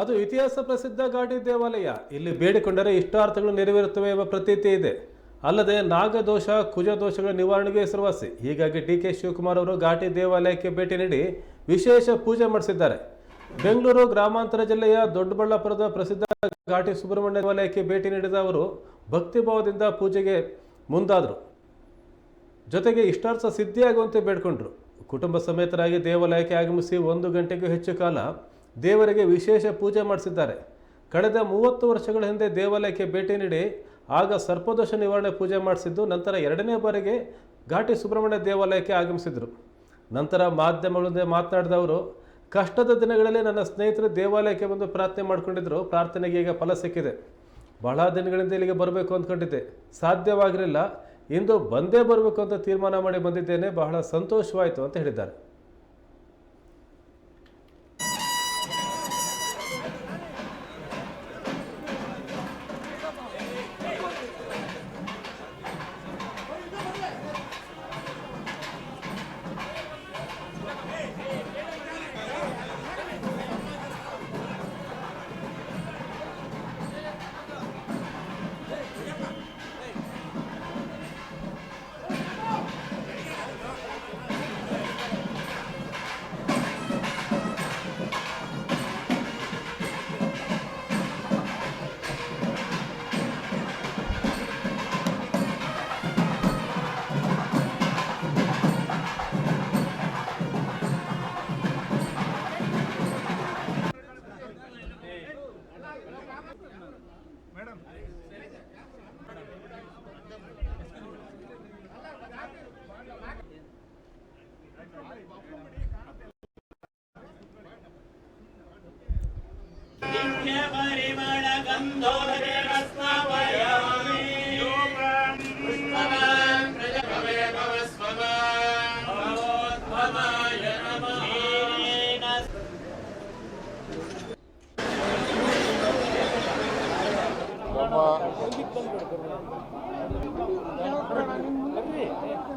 ಅದು ಇತಿಹಾಸ ಪ್ರಸಿದ್ಧ ಘಾಟಿ ದೇವಾಲಯ. ಇಲ್ಲಿ ಬೇಡಿಕೊಂಡರೆ ಇಷ್ಟಾರ್ಥಗಳು ನೆರವೇರುತ್ತವೆ ಎಂಬ ಪ್ರತೀತಿ ಇದೆ. ಅಲ್ಲದೆ ನಾಗದೋಷ, ಕುಜದೋಷಗಳ ನಿವಾರಣೆಗೆ ಹೆಸರುವಾಸಿ. ಹೀಗಾಗಿ ಡಿ ಕೆ ಶಿವಕುಮಾರ್ ಅವರು ಘಾಟಿ ದೇವಾಲಯಕ್ಕೆ ಭೇಟಿ ನೀಡಿ ವಿಶೇಷ ಪೂಜೆ ಮಾಡಿಸಿದ್ದಾರೆ. ಬೆಂಗಳೂರು ಗ್ರಾಮಾಂತರ ಜಿಲ್ಲೆಯ ದೊಡ್ಡಬಳ್ಳಾಪುರದ ಪ್ರಸಿದ್ಧ ಘಾಟಿ ಸುಬ್ರಹ್ಮಣ್ಯ ದೇವಾಲಯಕ್ಕೆ ಭೇಟಿ ನೀಡಿದ ಅವರು, ಭಕ್ತಿಭಾವದಿಂದ ಪೂಜೆಗೆ ಮುಂದಾದರು. ಜೊತೆಗೆ ಇಷ್ಟಾರ್ಥ ಸಿದ್ಧಿಯಾಗುವಂತೆ ಬೇಡ್ಕೊಂಡ್ರು. ಕುಟುಂಬ ಸಮೇತರಾಗಿ ದೇವಾಲಯಕ್ಕೆ ಆಗಮಿಸಿ ಒಂದು ಗಂಟೆಗೂ ಹೆಚ್ಚು ಕಾಲ ದೇವರಿಗೆ ವಿಶೇಷ ಪೂಜೆ ಮಾಡಿಸಿದ್ದಾರೆ. ಕಳೆದ ಮೂವತ್ತು ವರ್ಷಗಳ ಹಿಂದೆ ದೇವಾಲಯಕ್ಕೆ ಭೇಟಿ ನೀಡಿ ಆಗ ಸರ್ಪದೋಷ ನಿವಾರಣೆ ಪೂಜೆ ಮಾಡಿಸಿದ್ದು, ನಂತರ ಎರಡನೇ ಬಾರಿಗೆ ಘಾಟಿ ಸುಬ್ರಹ್ಮಣ್ಯ ದೇವಾಲಯಕ್ಕೆ ಆಗಮಿಸಿದರು. ನಂತರ ಮಾಧ್ಯಮಗಳೊಂದಿಗೆ ಮಾತನಾಡಿದ ಅವರು, ಕಷ್ಟದ ದಿನಗಳಲ್ಲಿ ನನ್ನ ಸ್ನೇಹಿತರು ದೇವಾಲಯಕ್ಕೆ ಬಂದು ಪ್ರಾರ್ಥನೆ ಮಾಡಿಕೊಂಡಿದ್ದರು ಪ್ರಾರ್ಥನೆಗೆ ಈಗ ಫಲ ಸಿಕ್ಕಿದೆ. ಬಹಳ ದಿನಗಳಿಂದ ಇಲ್ಲಿಗೆ ಬರಬೇಕು ಅಂದ್ಕೊಂಡಿದ್ದೆ. ಸಾಧ್ಯವಾಗಿರಲಿಲ್ಲ. ಇಂದು ಬಂದೇ ಬರಬೇಕು ಅಂತ ತೀರ್ಮಾನ ಮಾಡಿ ಬಂದಿದ್ದೇನೆ. ಬಹಳ ಸಂತೋಷವಾಯಿತು ಅಂತ ಹೇಳಿದ್ದಾರೆ. ನಮ್ಮ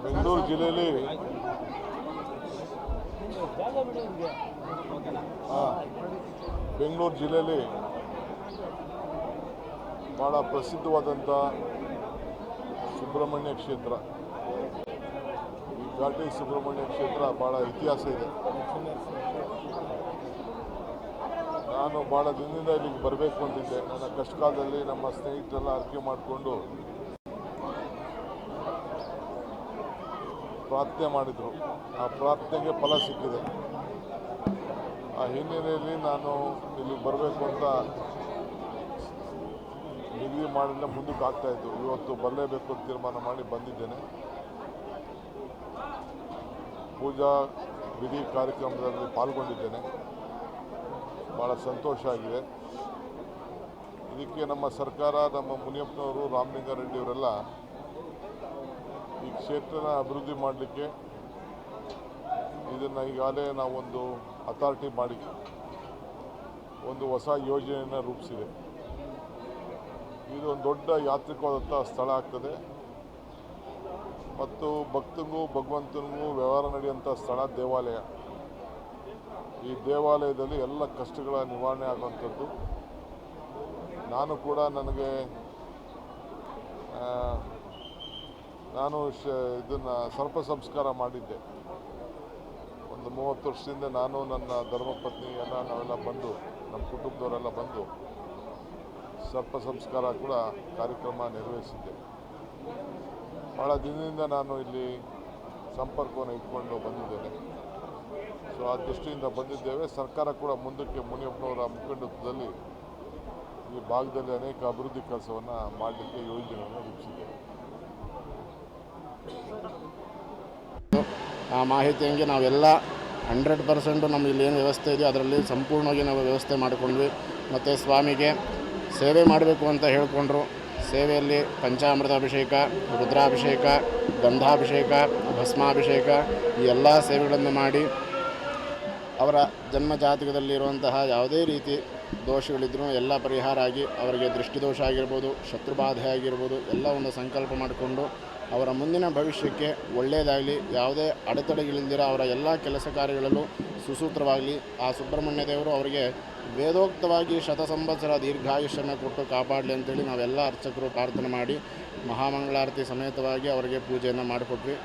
ಬೆಂಗಳೂರು ಜಿಲ್ಲೆಯಲ್ಲಿ ಬೆಂಗಳೂರು ಜಿಲ್ಲೆಯಲ್ಲಿ ಭಾಳ ಪ್ರಸಿದ್ಧವಾದಂಥ ಸುಬ್ರಹ್ಮಣ್ಯ ಕ್ಷೇತ್ರ. ಈ ಘಾಟಿ ಸುಬ್ರಹ್ಮಣ್ಯ ಕ್ಷೇತ್ರ ಬಹಳ ಇತಿಹಾಸ ಇದೆ. ನಾನು ಭಾಳ ದಿನದಿಂದ ಇಲ್ಲಿಗೆ ಬರಬೇಕು ಅಂತಿದ್ದೆ. ನನ್ನ ಕಷ್ಟ ಕಾಲದಲ್ಲಿ ನಮ್ಮ ಸ್ನೇಹಿತರೆಲ್ಲ ಅರ್ಕೆ ಮಾಡಿಕೊಂಡು ಪ್ರಾರ್ಥನೆ ಮಾಡಿದರು. ಆ ಪ್ರಾರ್ಥನೆಗೆ ಫಲ ಸಿಕ್ಕಿದೆ. ಆ ಹಿನ್ನೆಲೆಯಲ್ಲಿ ನಾನು ಇಲ್ಲಿಗೆ ಬರಬೇಕು ಅಂತ ನಿಗದಿ ಮಾಡಿದ್ರೆ ಮುಂದಕ್ಕೆ ಆಗ್ತಾಯಿತ್ತು ಇವತ್ತು ಬರಲೇಬೇಕು ಅಂತ ತೀರ್ಮಾನ ಮಾಡಿ ಬಂದಿದ್ದೇನೆ. ಪೂಜಾ ವಿಧಿ ಕಾರ್ಯಕ್ರಮದಲ್ಲಿ ಪಾಲ್ಗೊಂಡಿದ್ದೇನೆ. ಭಾಳ ಸಂತೋಷ ಆಗಿದೆ. ಇದಕ್ಕೆ ನಮ್ಮ ಸರ್ಕಾರ, ನಮ್ಮ ಮುನಿಯಪ್ಪನವರು ರಾಮಲಿಂಗಾರೆಡ್ಡಿಯವರೆಲ್ಲ ಈ ಕ್ಷೇತ್ರನ ಅಭಿವೃದ್ಧಿ ಮಾಡಲಿಕ್ಕೆ ಇದನ್ನು ಈಗಾಗಲೇ ನಾವೊಂದು ಅಥಾರಿಟಿ ಮಾಡಿ, ಒಂದು ಹೊಸ ಯೋಜನೆಯನ್ನು ರೂಪಿಸಿದೆ. ಇದು ಒಂದು ದೊಡ್ಡ ಯಾತ್ರಿಕವಾದಂಥ ಸ್ಥಳ ಆಗ್ತದೆ. ಮತ್ತು ಭಕ್ತನಿಗೂ ಭಗವಂತನಿಗೂ ವ್ಯವಹಾರ ನಡೆಯುವಂಥ ಸ್ಥಳ ದೇವಾಲಯ. ಈ ದೇವಾಲಯದಲ್ಲಿ ಎಲ್ಲ ಕಷ್ಟಗಳ ನಿವಾರಣೆ ಆಗುವಂಥದ್ದು. ನಾನು ಕೂಡ ನನಗೆ ನಾನು ಶ, ಇದನ್ನು ಸರ್ಪ ಸಂಸ್ಕಾರ ಮಾಡಿದ್ದೆ. ಒಂದು ಮೂವತ್ತು ವರ್ಷದಿಂದ ನಾನು ನನ್ನ ಧರ್ಮಪತ್ನಿ ಎಲ್ಲ ನಾವೆಲ್ಲ ಬಂದು, ನಮ್ಮ ಕುಟುಂಬದವರೆಲ್ಲ ಬಂದು ಸರ್ಪ ಸಂಸ್ಕಾರ ಕೂಡ ಕಾರ್ಯಕ್ರಮ ನಿರ್ವಹಿಸಿದ್ದೆ ಭಾಳ ದಿನದಿಂದ ನಾನು ಇಲ್ಲಿ ಸಂಪರ್ಕವನ್ನು ಇಟ್ಕೊಂಡು ಬಂದಿದ್ದೇನೆ. ಆ ದೃಷ್ಟಿಯಿಂದ ಬಂದಿದ್ದೇವೆ. ಸರ್ಕಾರ ಕೂಡ ಮುಂದಕ್ಕೆ ಮುನಿಯಪ್ಪನವರ ಮುಖಂಡತ್ವದಲ್ಲಿ ಈ ಭಾಗದಲ್ಲಿ ಅನೇಕ ಅಭಿವೃದ್ಧಿ ಕೆಲಸವನ್ನು ಮಾಡಲಿಕ್ಕೆ ಯೋಜನೆಗಳನ್ನು ರೂಪಿಸಿದ್ದೇವೆ ಆ ಮಾಹಿತಿ ಹಂಗೆ ನಾವೆಲ್ಲ ಹಂಡ್ರೆಡ್ ಪರ್ಸೆಂಟು ನಮ್ಮ ಇಲ್ಲಿ ಏನು ವ್ಯವಸ್ಥೆ ಇದೆಯೋ ಅದರಲ್ಲಿ ಸಂಪೂರ್ಣವಾಗಿ ನಾವು ವ್ಯವಸ್ಥೆ ಮಾಡಿಕೊಂಡ್ವಿ. ಮತ್ತು ಸ್ವಾಮಿಗೆ ಸೇವೆ ಮಾಡಬೇಕು ಅಂತ ಹೇಳಿಕೊಂಡ್ರು. ಸೇವೆಯಲ್ಲಿ ಪಂಚಾಮೃತ ಅಭಿಷೇಕ ರುದ್ರಾಭಿಷೇಕ, ಗಂಧಾಭಿಷೇಕ, ಭಸ್ಮಾಭಿಷೇಕ ಈ ಎಲ್ಲ ಸೇವೆಗಳನ್ನು ಮಾಡಿ ಅವರ ಜನ್ಮ ಜಾತಕದಲ್ಲಿರುವಂತಹ ಯಾವುದೇ ರೀತಿ ದೋಷಗಳಿದ್ರೂ ಎಲ್ಲ ಪರಿಹಾರ ಆಗಿ ಅವರಿಗೆ ದೃಷ್ಟಿದೋಷ ಆಗಿರ್ಬೋದು, ಶತ್ರುಬಾಧೆ ಆಗಿರ್ಬೋದು, ಎಲ್ಲ ಒಂದು ಸಂಕಲ್ಪ ಮಾಡಿಕೊಂಡು ಅವರ ಮುಂದಿನ ಭವಿಷ್ಯಕ್ಕೆ ಒಳ್ಳೆಯದಾಗಲಿ, ಯಾವುದೇ ಅಡೆತಡೆಗಳಿಲ್ದಿರ ಅವರ ಎಲ್ಲ ಕೆಲಸ ಕಾರ್ಯಗಳಲ್ಲೂ ಸುಸೂತ್ರವಾಗಲಿ, ಆ ಸುಬ್ರಹ್ಮಣ್ಯ ದೇವರು ಅವರಿಗೆ ವೇದೋಕ್ತವಾಗಿ ಶತ ಸಂವತ್ಸರ ದೀರ್ಘಾಯುಷ್ಯನ ಕೊಟ್ಟು ಕಾಪಾಡಲಿ ಅಂತೇಳಿ ನಾವೆಲ್ಲ ಅರ್ಚಕರು ಪ್ರಾರ್ಥನೆ ಮಾಡಿ ಮಹಾಮಂಗಳಾರತಿ ಸಮೇತವಾಗಿ ಅವರಿಗೆ ಪೂಜೆಯನ್ನು ಮಾಡಿಕೊಟ್ವಿ.